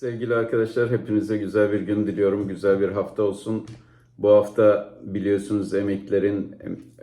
Sevgili arkadaşlar hepinize güzel bir gün diliyorum. Güzel bir hafta olsun. Bu hafta biliyorsunuz emeklerin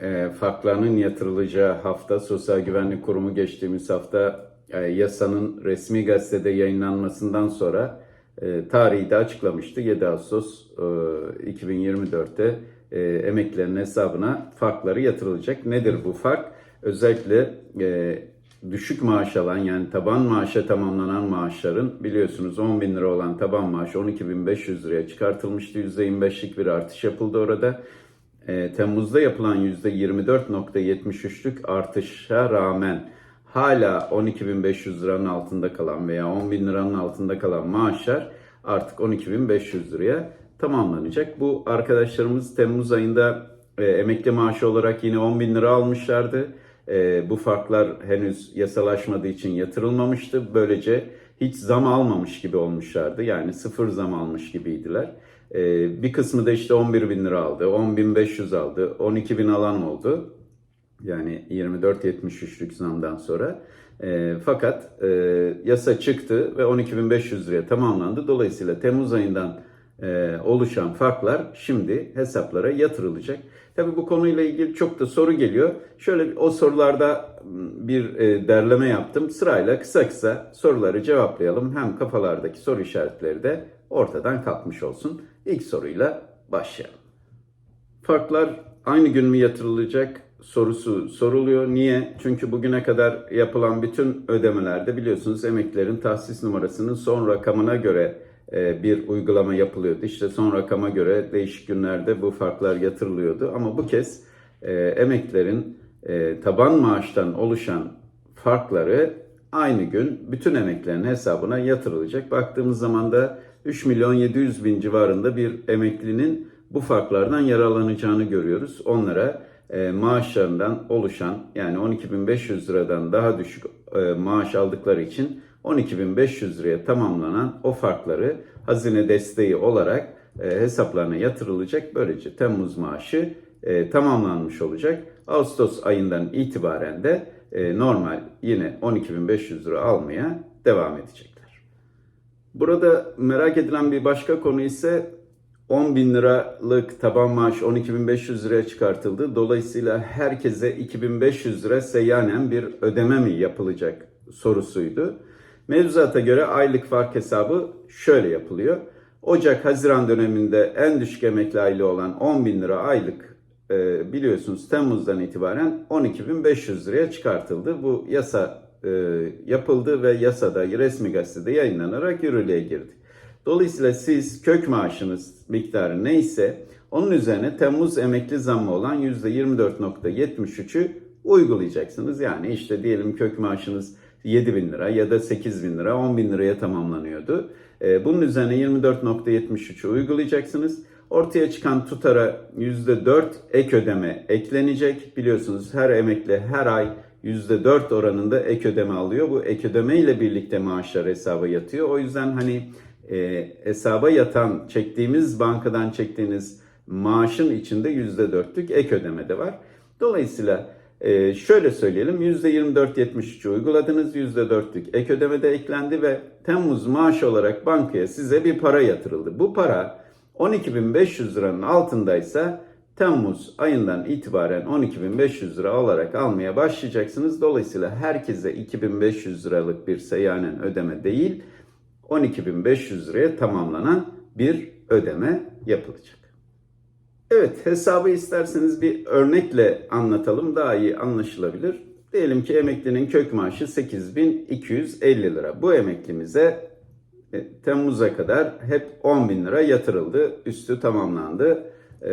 e, farklarının yatırılacağı hafta. Sosyal Güvenlik Kurumu geçtiğimiz hafta e, yasanın resmi gazetede yayınlanmasından sonra e, tarihi de açıklamıştı. 7 Ağustos e, 2024'te e, emeklilerin hesabına farkları yatırılacak. Nedir bu fark? Özellikle e, düşük maaş alan yani taban maaşa tamamlanan maaşların biliyorsunuz 10 bin lira olan taban maaş 12.500 liraya çıkartılmıştı. %25'lik bir artış yapıldı orada. E, Temmuz'da yapılan %24.73'lük artışa rağmen hala 12.500 liranın altında kalan veya 10 bin liranın altında kalan maaşlar artık 12.500 liraya tamamlanacak. Bu arkadaşlarımız Temmuz ayında e, emekli maaşı olarak yine 10 bin lira almışlardı. E, bu farklar henüz yasalaşmadığı için yatırılmamıştı. Böylece hiç zam almamış gibi olmuşlardı. Yani sıfır zam almış gibiydiler. E, bir kısmı da işte 11 bin lira aldı, 10 bin 500 aldı, 12 bin alan oldu. Yani 24.73'lük zamdan sonra. E, fakat e, yasa çıktı ve 12.500 liraya tamamlandı. Dolayısıyla Temmuz ayından e, oluşan farklar şimdi hesaplara yatırılacak. Tabi bu konuyla ilgili çok da soru geliyor. Şöyle o sorularda m, bir e, derleme yaptım. Sırayla kısa kısa soruları cevaplayalım. Hem kafalardaki soru işaretleri de ortadan kalkmış olsun. İlk soruyla başlayalım. Farklar aynı gün mü yatırılacak sorusu soruluyor. Niye? Çünkü bugüne kadar yapılan bütün ödemelerde biliyorsunuz emeklilerin tahsis numarasının son rakamına göre bir uygulama yapılıyordu. İşte son rakama göre değişik günlerde bu farklar yatırılıyordu. Ama bu kez e, emeklilerin e, taban maaştan oluşan farkları aynı gün bütün emeklilerin hesabına yatırılacak. Baktığımız zaman da 3 milyon 700 bin civarında bir emeklinin bu farklardan yararlanacağını görüyoruz. Onlara e, maaşlarından oluşan yani 12.500 liradan daha düşük e, maaş aldıkları için 12.500 liraya tamamlanan o farkları hazine desteği olarak e, hesaplarına yatırılacak. Böylece Temmuz maaşı e, tamamlanmış olacak. Ağustos ayından itibaren de e, normal yine 12.500 lira almaya devam edecekler. Burada merak edilen bir başka konu ise 10 bin liralık taban maaş 12.500 liraya çıkartıldı. Dolayısıyla herkese 2500 lira seyyanen bir ödeme mi yapılacak sorusuydu. Mevzuata göre aylık fark hesabı şöyle yapılıyor. Ocak-Haziran döneminde en düşük emekli aylığı olan 10 bin lira aylık e, biliyorsunuz Temmuz'dan itibaren 12.500 liraya çıkartıldı. Bu yasa e, yapıldı ve yasada resmi gazetede yayınlanarak yürürlüğe girdi. Dolayısıyla siz kök maaşınız miktarı neyse onun üzerine Temmuz emekli zammı olan %24.73'ü uygulayacaksınız. Yani işte diyelim kök maaşınız 7 bin lira ya da 8 bin lira 10 bin liraya tamamlanıyordu. Ee, Bunun üzerine 24.73'ü uygulayacaksınız. Ortaya çıkan tutara %4 ek ödeme eklenecek. Biliyorsunuz her emekli her ay %4 oranında ek ödeme alıyor. Bu ek ödeme ile birlikte maaşlar hesaba yatıyor. O yüzden hani e, hesaba yatan çektiğimiz bankadan çektiğiniz maaşın içinde %4'lük ek ödeme de var. Dolayısıyla e, şöyle söyleyelim %24.73 uyguladınız %4'lük ek ödeme de eklendi ve Temmuz maaş olarak bankaya size bir para yatırıldı. Bu para 12.500 liranın altındaysa Temmuz ayından itibaren 12.500 lira olarak almaya başlayacaksınız. Dolayısıyla herkese 2.500 liralık bir seyyanen ödeme değil 12.500 liraya tamamlanan bir ödeme yapılacak. Evet hesabı isterseniz bir örnekle anlatalım daha iyi anlaşılabilir. Diyelim ki emeklinin kök maaşı 8250 lira. Bu emeklimize e, Temmuz'a kadar hep 10 bin lira yatırıldı. Üstü tamamlandı e,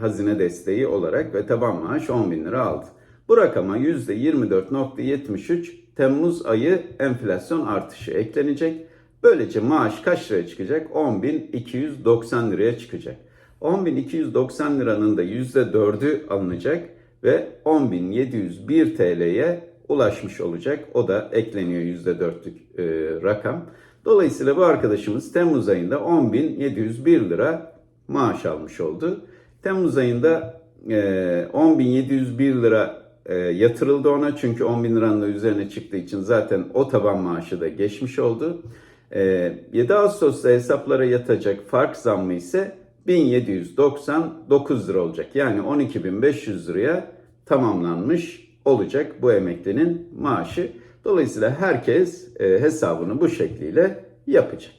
hazine desteği olarak ve taban maaş 10 bin lira aldı. Bu rakama %24.73 Temmuz ayı enflasyon artışı eklenecek. Böylece maaş kaç liraya çıkacak? 10.290 liraya çıkacak. 10.290 liranın da %4'ü alınacak ve 10.701 TL'ye ulaşmış olacak. O da ekleniyor %4'lük e, rakam. Dolayısıyla bu arkadaşımız Temmuz ayında 10.701 lira maaş almış oldu. Temmuz ayında e, 10.701 lira e, yatırıldı ona çünkü 10 bin liranın da üzerine çıktığı için zaten o taban maaşı da geçmiş oldu. Ee, 7 Ağustos'ta hesaplara yatacak fark zammı ise 1799 lira olacak. Yani 12.500 liraya tamamlanmış olacak bu emeklinin maaşı. Dolayısıyla herkes e, hesabını bu şekliyle yapacak.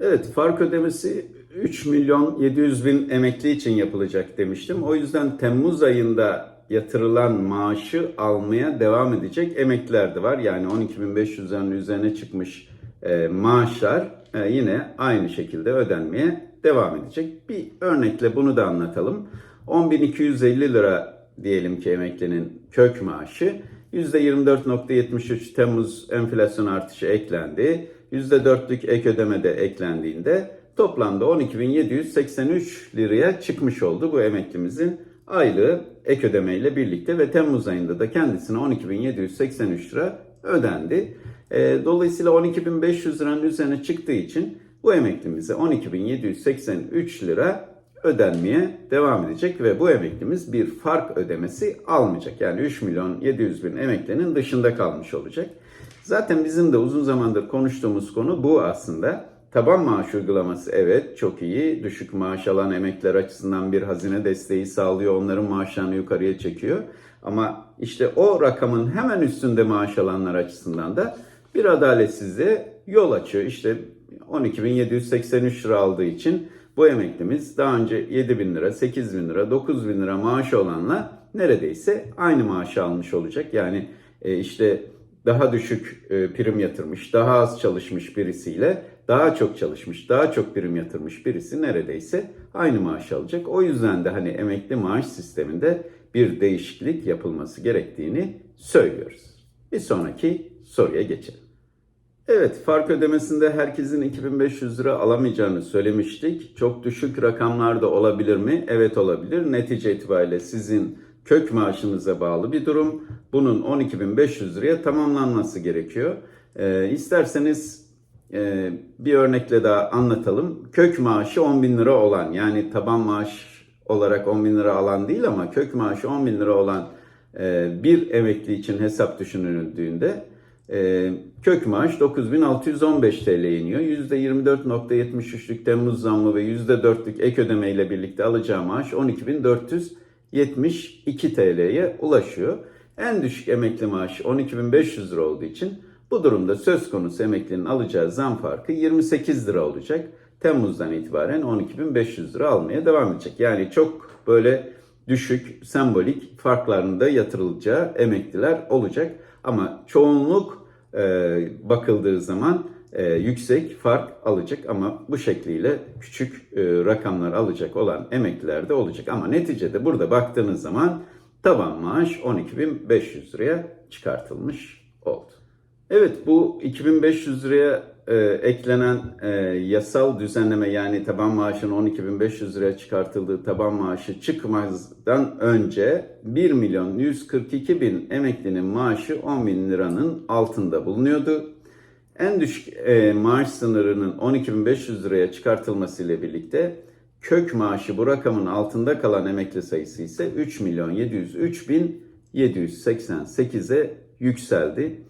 Evet fark ödemesi 3 milyon 700 bin emekli için yapılacak demiştim. O yüzden Temmuz ayında yatırılan maaşı almaya devam edecek emekliler de var. Yani 12.500'lerin üzerine çıkmış e, maaşlar e, yine aynı şekilde ödenmeye devam edecek. Bir örnekle bunu da anlatalım. 10.250 lira diyelim ki emeklinin kök maaşı %24.73 Temmuz enflasyon artışı eklendi. %4'lük ek ödeme de eklendiğinde toplamda 12.783 liraya çıkmış oldu bu emeklimizin aylığı ek ödemeyle birlikte ve Temmuz ayında da kendisine 12.783 lira ödendi. E, dolayısıyla 12.500 liranın üzerine çıktığı için bu emeklimize 12.783 lira ödenmeye devam edecek ve bu emeklimiz bir fark ödemesi almayacak. Yani 3 milyon 700 bin emeklinin dışında kalmış olacak. Zaten bizim de uzun zamandır konuştuğumuz konu bu aslında. Taban maaş uygulaması evet çok iyi. Düşük maaş alan emekliler açısından bir hazine desteği sağlıyor. Onların maaşlarını yukarıya çekiyor. Ama işte o rakamın hemen üstünde maaş alanlar açısından da bir adaletsizliğe yol açıyor. İşte 12.783 lira aldığı için bu emeklimiz daha önce 7 bin lira, 8 bin lira, 9 bin lira maaşı olanla neredeyse aynı maaşı almış olacak. Yani e, işte daha düşük e, prim yatırmış, daha az çalışmış birisiyle daha çok çalışmış, daha çok prim yatırmış birisi neredeyse aynı maaş alacak. O yüzden de hani emekli maaş sisteminde bir değişiklik yapılması gerektiğini söylüyoruz. Bir sonraki soruya geçelim. Evet, fark ödemesinde herkesin 2500 lira alamayacağını söylemiştik. Çok düşük rakamlar da olabilir mi? Evet olabilir. Netice itibariyle sizin kök maaşınıza bağlı bir durum. Bunun 12.500 liraya tamamlanması gerekiyor. Ee, isterseniz e, bir örnekle daha anlatalım. Kök maaşı 10 bin lira olan yani taban maaş olarak 10 bin lira alan değil ama kök maaşı 10 bin lira olan e, bir emekli için hesap düşünüldüğünde e, kök maaş 9615 TL iniyor. %24.73'lük Temmuz zammı ve %4'lük ek ödeme ile birlikte alacağı maaş 12.472 TL'ye ulaşıyor. En düşük emekli maaşı 12.500 lira olduğu için bu durumda söz konusu emeklinin alacağı zam farkı 28 lira olacak. Temmuz'dan itibaren 12.500 lira almaya devam edecek. Yani çok böyle düşük, sembolik farklarında yatırılacağı emekliler olacak. Ama çoğunluk bakıldığı zaman e, yüksek fark alacak ama bu şekliyle küçük e, rakamlar alacak olan emekliler de olacak. Ama neticede burada baktığınız zaman taban maaş 12.500 liraya çıkartılmış oldu. Evet bu 2500 liraya e, eklenen e, yasal düzenleme yani taban maaşın 12.500 liraya çıkartıldığı taban maaşı çıkmazdan önce 1 milyon 142 bin emeklinin maaşı 10 bin liranın altında bulunuyordu. En düşük e, maaş sınırının 12.500 liraya çıkartılmasıyla birlikte kök maaşı bu rakamın altında kalan emekli sayısı ise 3 milyon 703 bin 788'e yükseldi.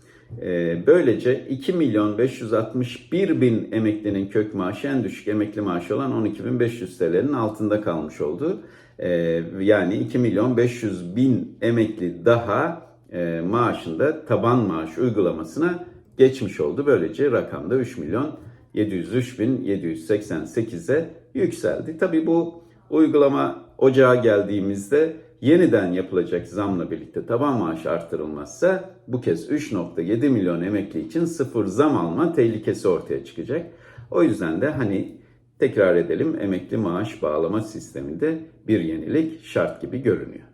Ee, böylece 2 milyon 561 bin emeklinin kök maaşı en düşük emekli maaşı olan 12.500 TL'nin altında kalmış oldu. Ee, yani 2 milyon 500 bin emekli daha e, maaşında taban maaş uygulamasına geçmiş oldu. Böylece rakamda 3 milyon 703 bin 788'e yükseldi. Tabii bu uygulama ocağa geldiğimizde yeniden yapılacak zamla birlikte taban maaş artırılmazsa bu kez 3.7 milyon emekli için sıfır zam alma tehlikesi ortaya çıkacak. O yüzden de hani tekrar edelim emekli maaş bağlama sisteminde bir yenilik şart gibi görünüyor.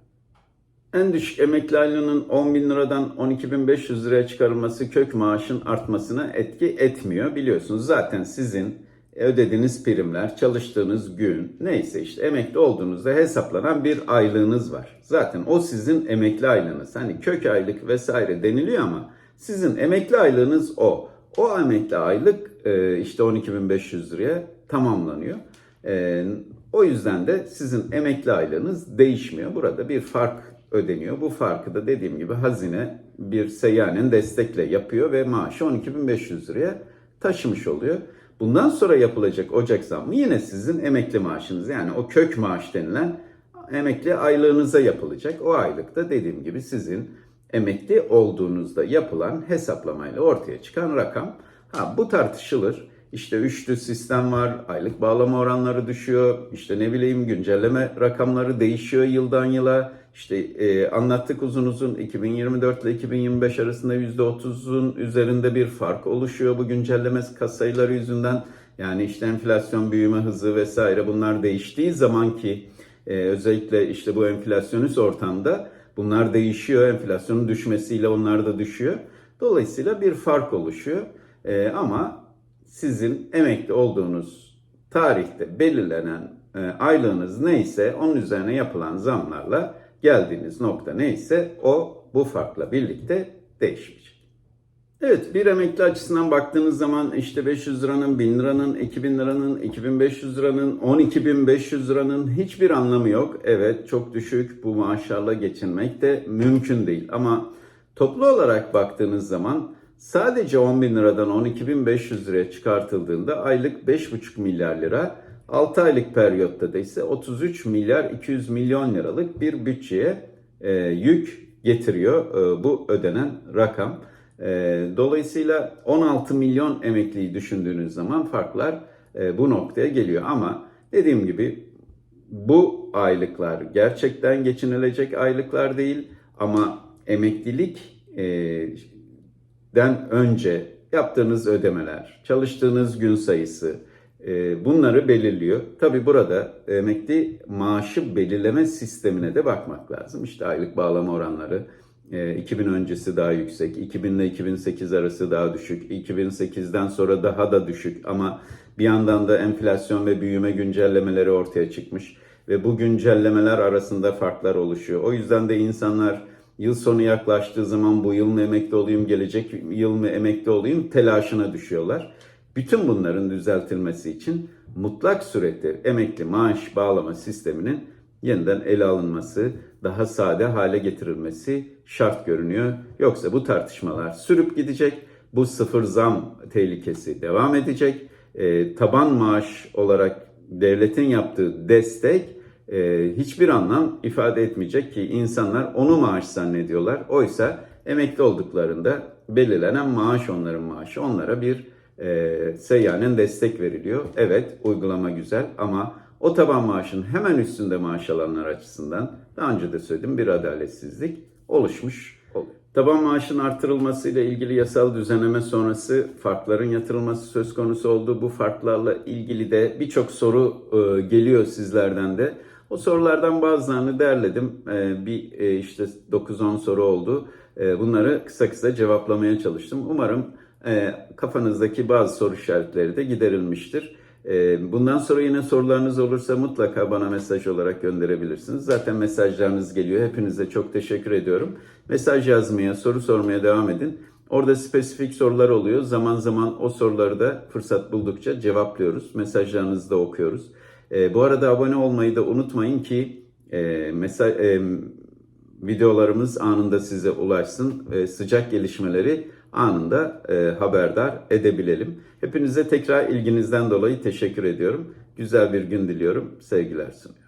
En düşük emekli aylığının 10 bin liradan 12.500 liraya çıkarılması kök maaşın artmasına etki etmiyor. Biliyorsunuz zaten sizin ödediğiniz primler, çalıştığınız gün neyse işte emekli olduğunuzda hesaplanan bir aylığınız var. Zaten o sizin emekli aylığınız. Hani kök aylık vesaire deniliyor ama sizin emekli aylığınız o. O emekli aylık e, işte 12.500 liraya tamamlanıyor. E, o yüzden de sizin emekli aylığınız değişmiyor. Burada bir fark ödeniyor. Bu farkı da dediğim gibi hazine bir seyyanen destekle yapıyor ve maaşı 12.500 liraya taşımış oluyor. Bundan sonra yapılacak Ocak zammı yine sizin emekli maaşınız yani o kök maaş denilen emekli aylığınıza yapılacak. O aylıkta dediğim gibi sizin emekli olduğunuzda yapılan hesaplamayla ortaya çıkan rakam. Ha bu tartışılır. İşte üçlü sistem var, aylık bağlama oranları düşüyor, işte ne bileyim güncelleme rakamları değişiyor yıldan yıla. İşte e, anlattık uzun uzun 2024 ile 2025 arasında %30'un üzerinde bir fark oluşuyor bu güncelleme kas sayıları yüzünden. Yani işte enflasyon büyüme hızı vesaire bunlar değiştiği zaman ki e, özellikle işte bu enflasyonist ortamda bunlar değişiyor. Enflasyonun düşmesiyle onlar da düşüyor. Dolayısıyla bir fark oluşuyor. E, ama sizin emekli olduğunuz tarihte belirlenen e, aylığınız neyse onun üzerine yapılan zamlarla geldiğiniz nokta neyse o bu farkla birlikte değişmeyecek. Evet bir emekli açısından baktığınız zaman işte 500 liranın, 1000 liranın, 2000 liranın, 2500 liranın, 12500 liranın hiçbir anlamı yok. Evet çok düşük bu maaşlarla geçinmek de mümkün değil. Ama toplu olarak baktığınız zaman sadece 10 bin liradan 12.500 liraya çıkartıldığında aylık 5,5 milyar lira 6 aylık periyotta da ise 33 milyar 200 milyon liralık bir bütçeye e, yük getiriyor e, bu ödenen rakam. E, dolayısıyla 16 milyon emekliyi düşündüğünüz zaman farklar e, bu noktaya geliyor. Ama dediğim gibi bu aylıklar gerçekten geçinilecek aylıklar değil ama emeklilik e, önce yaptığınız ödemeler, çalıştığınız gün sayısı bunları belirliyor. Tabi burada emekli maaşı belirleme sistemine de bakmak lazım. İşte aylık bağlama oranları 2000 öncesi daha yüksek, 2000 ile 2008 arası daha düşük, 2008'den sonra daha da düşük ama bir yandan da enflasyon ve büyüme güncellemeleri ortaya çıkmış ve bu güncellemeler arasında farklar oluşuyor. O yüzden de insanlar Yıl sonu yaklaştığı zaman bu yıl mı emekli olayım, gelecek yıl mı emekli olayım telaşına düşüyorlar. Bütün bunların düzeltilmesi için mutlak surette emekli maaş bağlama sisteminin yeniden ele alınması, daha sade hale getirilmesi şart görünüyor. Yoksa bu tartışmalar sürüp gidecek. Bu sıfır zam tehlikesi devam edecek. E, taban maaş olarak devletin yaptığı destek e, hiçbir anlam ifade etmeyecek ki insanlar onu maaş zannediyorlar. Oysa emekli olduklarında belirlenen maaş onların maaşı. Onlara bir e, seyyanen destek veriliyor. Evet uygulama güzel ama o taban maaşın hemen üstünde maaş alanlar açısından daha önce de söyledim bir adaletsizlik oluşmuş oluyor. Taban maaşın artırılması ile ilgili yasal düzenleme sonrası farkların yatırılması söz konusu oldu. Bu farklarla ilgili de birçok soru e, geliyor sizlerden de. O sorulardan bazılarını derledim. Ee, bir e, işte 9-10 soru oldu. Ee, bunları kısa kısa cevaplamaya çalıştım. Umarım e, kafanızdaki bazı soru işaretleri de giderilmiştir. Ee, bundan sonra yine sorularınız olursa mutlaka bana mesaj olarak gönderebilirsiniz. Zaten mesajlarınız geliyor. Hepinize çok teşekkür ediyorum. Mesaj yazmaya, soru sormaya devam edin. Orada spesifik sorular oluyor. Zaman zaman o soruları da fırsat buldukça cevaplıyoruz. Mesajlarınızı da okuyoruz. E, bu arada abone olmayı da unutmayın ki e, mesela e, videolarımız anında size ulaşsın. E, sıcak gelişmeleri anında e, haberdar edebilelim. Hepinize tekrar ilginizden dolayı teşekkür ediyorum. Güzel bir gün diliyorum. Sevgiler sunuyorum.